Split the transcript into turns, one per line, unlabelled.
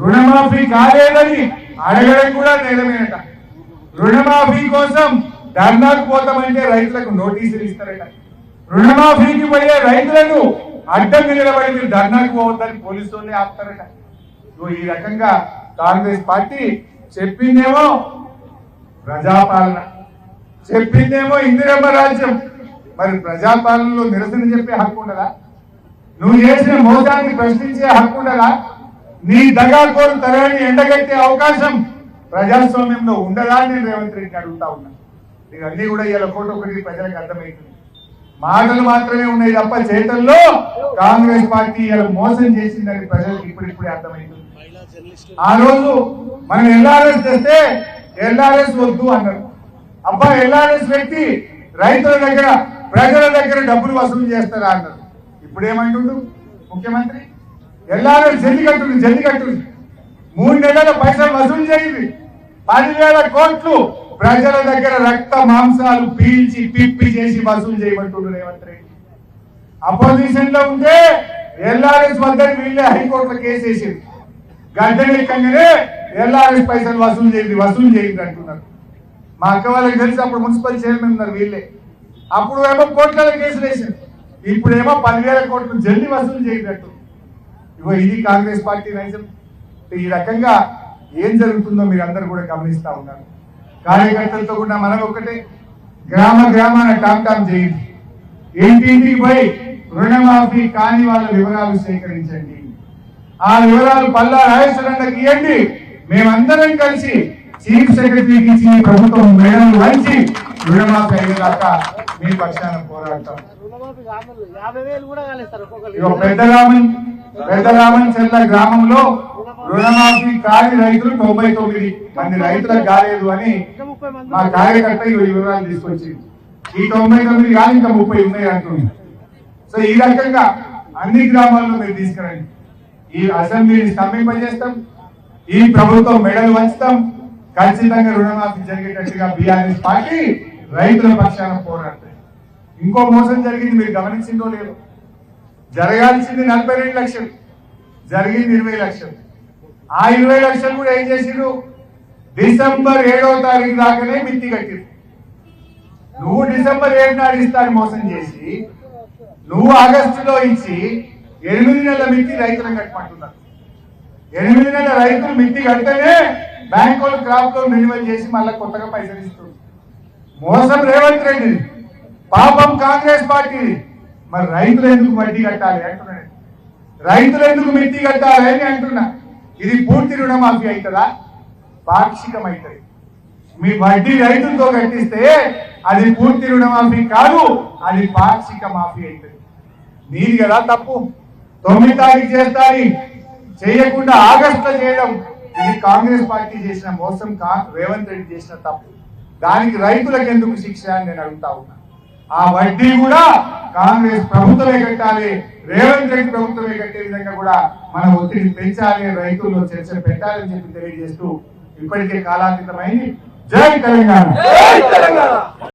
రుణమాఫీ కాలేదని అడగడం కూడా నేరమేనట. రుణమాఫీ కోసం ధర్నాకు పోతామంటే రైతులకు నోటీసులు ఇస్తారట. రుణమాఫీకి పోయే రైతులను అడ్డం నిలబడి మీరు ధర్నాకు పోవద్దని పోలీసులనే ఆపుతారట. ఈ రకంగా కాంగ్రెస్ పార్టీ చెప్పిందేమో ప్రజాపాలన చెప్పిందేమో ఇందిరమ్మ రాజ్యం. మరి ప్రజాపాలనలో నిరసన చెప్పే హక్కు ఉండదా? నువ్వు చేసిన మోసాన్ని ప్రశ్నించే హక్కు ఉండదా? నీ దగాకోరు తరాన్ని ఎండగట్టే అవకాశం ప్రజాస్వామ్యంలో ఉండదా అని రేవంత్ రెడ్డిని అడుగుతా ఉన్నా. ఇవన్నీ కూడా ఇలా కోట ఒకటి ప్రజలకు అర్థమవుతుంది. మాటలు మాత్రమే ఉన్నాయి తప్ప చేతల్లో కాంగ్రెస్ పార్టీ ఇలా మోసం చేసిందని ప్రజలకు ఇప్పుడిప్పుడే అర్థమవుతుంది. ఆ రోజు మనం ఎల్ఆర్ఎస్ తెస్తే ఎల్ఆర్ఎస్ వద్దు అన్నారు. అబ్బా ఎల్ఆర్ఎస్ వ్యక్తి రైతుల దగ్గర ప్రజల దగ్గర డబ్బులు వసూలు చేస్తారా అన్నారు. ఇప్పుడు ఏమంటుండు ముఖ్యమంత్రి? ఎల్ఆర్ఎస్ జల్లికట్టు జల్లికట్టు మూడు నెలల పైసలు వసూలు చేయింది. పదివేల కోట్లు ప్రజల దగ్గర రక్త మాంసాలు పీల్చి పిప్పి చేసి వసూలు చేయమంటుండ్రు రేవంత్ రెడ్డి. అపోజిషన్లో ఉంటే ఎల్ఆర్ఎస్ వద్దని వీళ్ళే హైకోర్టులో కేసు వేసింది గద్దెనెక్కగానే ఎల్ఆర్ఎస్ పైసలు వసూలు చేయండి వసూలు చేయండి అంటున్నారు. మా అక్క వాళ్ళకి తెలిసి అప్పుడు మున్సిపల్ చైర్మన్ ఉన్నారు వీళ్ళే. అప్పుడు ఏమో కోట్ల కేసులు వేసింది ఇప్పుడేమో పదివేల కోట్లు జల్లి వసూలు చేయినట్టు ఇగో ఇది కాంగ్రెస్ పార్టీ నైజం. ఈ రకంగా ఏం జరుగుతుందో మీరు అందరు కూడా గమనిస్తా ఉన్నారు. కార్యకర్తలతో కూడా మనం ఒకటే. గ్రామ గ్రామాన టామ్ టామ్ చేయండి ఇంటింటికి పోయి రుణమాఫీ కాని వాళ్ళ వివరాలు సేకరించండి. ఆ వివరాలు పల్లా రాజేశ్వరంకి ఇవ్వండి. మేమందరం కలిసి చీఫ్ సెక్రటరీకి ఇచ్చి ప్రభుత్వం మేడం వంచి రుణమాఫీ అయ్యేదాకా మీ పక్షాన పోరాడతాం.
కాదు యాభై
పెద్దరామన్ చెల్ల గ్రామంలో రుణమాఫీ కాని రైతులు తొంభై తొమ్మిది మంది రైతులకు కాలేదు అని మా కార్యకర్త ఈ వివరాలు తీసుకొచ్చింది. ఈ తొంభై తొమ్మిది కానీ ఇంకా ముప్పై ఉన్నాయి అంటుంది. సో ఈ రకంగా అన్ని గ్రామాల్లో మీరు తీసుకురండి. ఈ అసెంబ్లీని స్తంభింపజేస్తాం ఈ ప్రభుత్వం మెడలు వంచుతాం. ఖచ్చితంగా రుణమాఫీ జరిగేటట్టుగా బీఆర్ఎస్ పార్టీ రైతుల పక్షాన పోరాడుతుంది. ఇంకో మోసం జరిగింది మీరు గమనించిందో లేదో? జరగాల్సింది నలభై రెండు లక్షలు. జరిగింది ఇరవై లక్షలు. ఆ ఇరవై లక్షలు కూడా ఏం చేసిండ్రు? డిసెంబర్ ఏడవ తారీఖు దాకానే మిత్తి కట్టిరు నువ్వు డిసెంబర్ ఏడు నాడు ఇస్తాను మోసం చేసి నువ్వు ఆగస్టులో ఇచ్చి ఎనిమిది నెలల మిత్తి రైతులకు కట్టమంటున్నారు ఎనిమిది నెలల రైతులు మిత్తి కడితేనే బ్యాంక్ వాళ్ళు క్రాప్లో రెన్యువల్ చేసి మళ్ళీ కొత్తగా పైసలు ఇస్తుంది మోసం రేవంత్ రెడ్డి పాపం కాంగ్రెస్ పార్టీ మరి రైతులు ఎందుకు వడ్డీ కట్టాలి అంటున్నాడు. రైతులు ఎందుకు మిత్తి కట్టాలి అని అంటున్నా. ఇది పూర్తి రుణమాఫీ అవుతుందా? పాక్షికం అవుతుంది మీ వడ్డీ రైతులతో కట్టిస్తే అది పూర్తి రుణమాఫీ కాదు అది పాక్షిక మాఫీ అవుతుంది. నీది కదా తప్పు. తొమ్మిది తారీఖు చేస్తాని చేయకుండా ఆగస్టులో చేయడం. ఇది కాంగ్రెస్ పార్టీ చేసిన మోసం రేవంత్ రెడ్డి చేసిన తప్పు. దానికి రైతులకు ఎందుకు శిక్ష అని నేను అడుగుతా ఉన్నా. ఆ వడ్డీ కూడా కాంగ్రెస్ ప్రభుత్వమే కట్టాలి రేవంత్ రెడ్డి ప్రభుత్వమే కట్టే విధంగా కూడా మన ఒత్తిడి పెంచాలి రైతుల్లో చర్చ పెట్టాలని చెప్పి తెలియజేస్తూ ఇప్పటికే కాలాతీతమైంది. జై తెలంగాణ!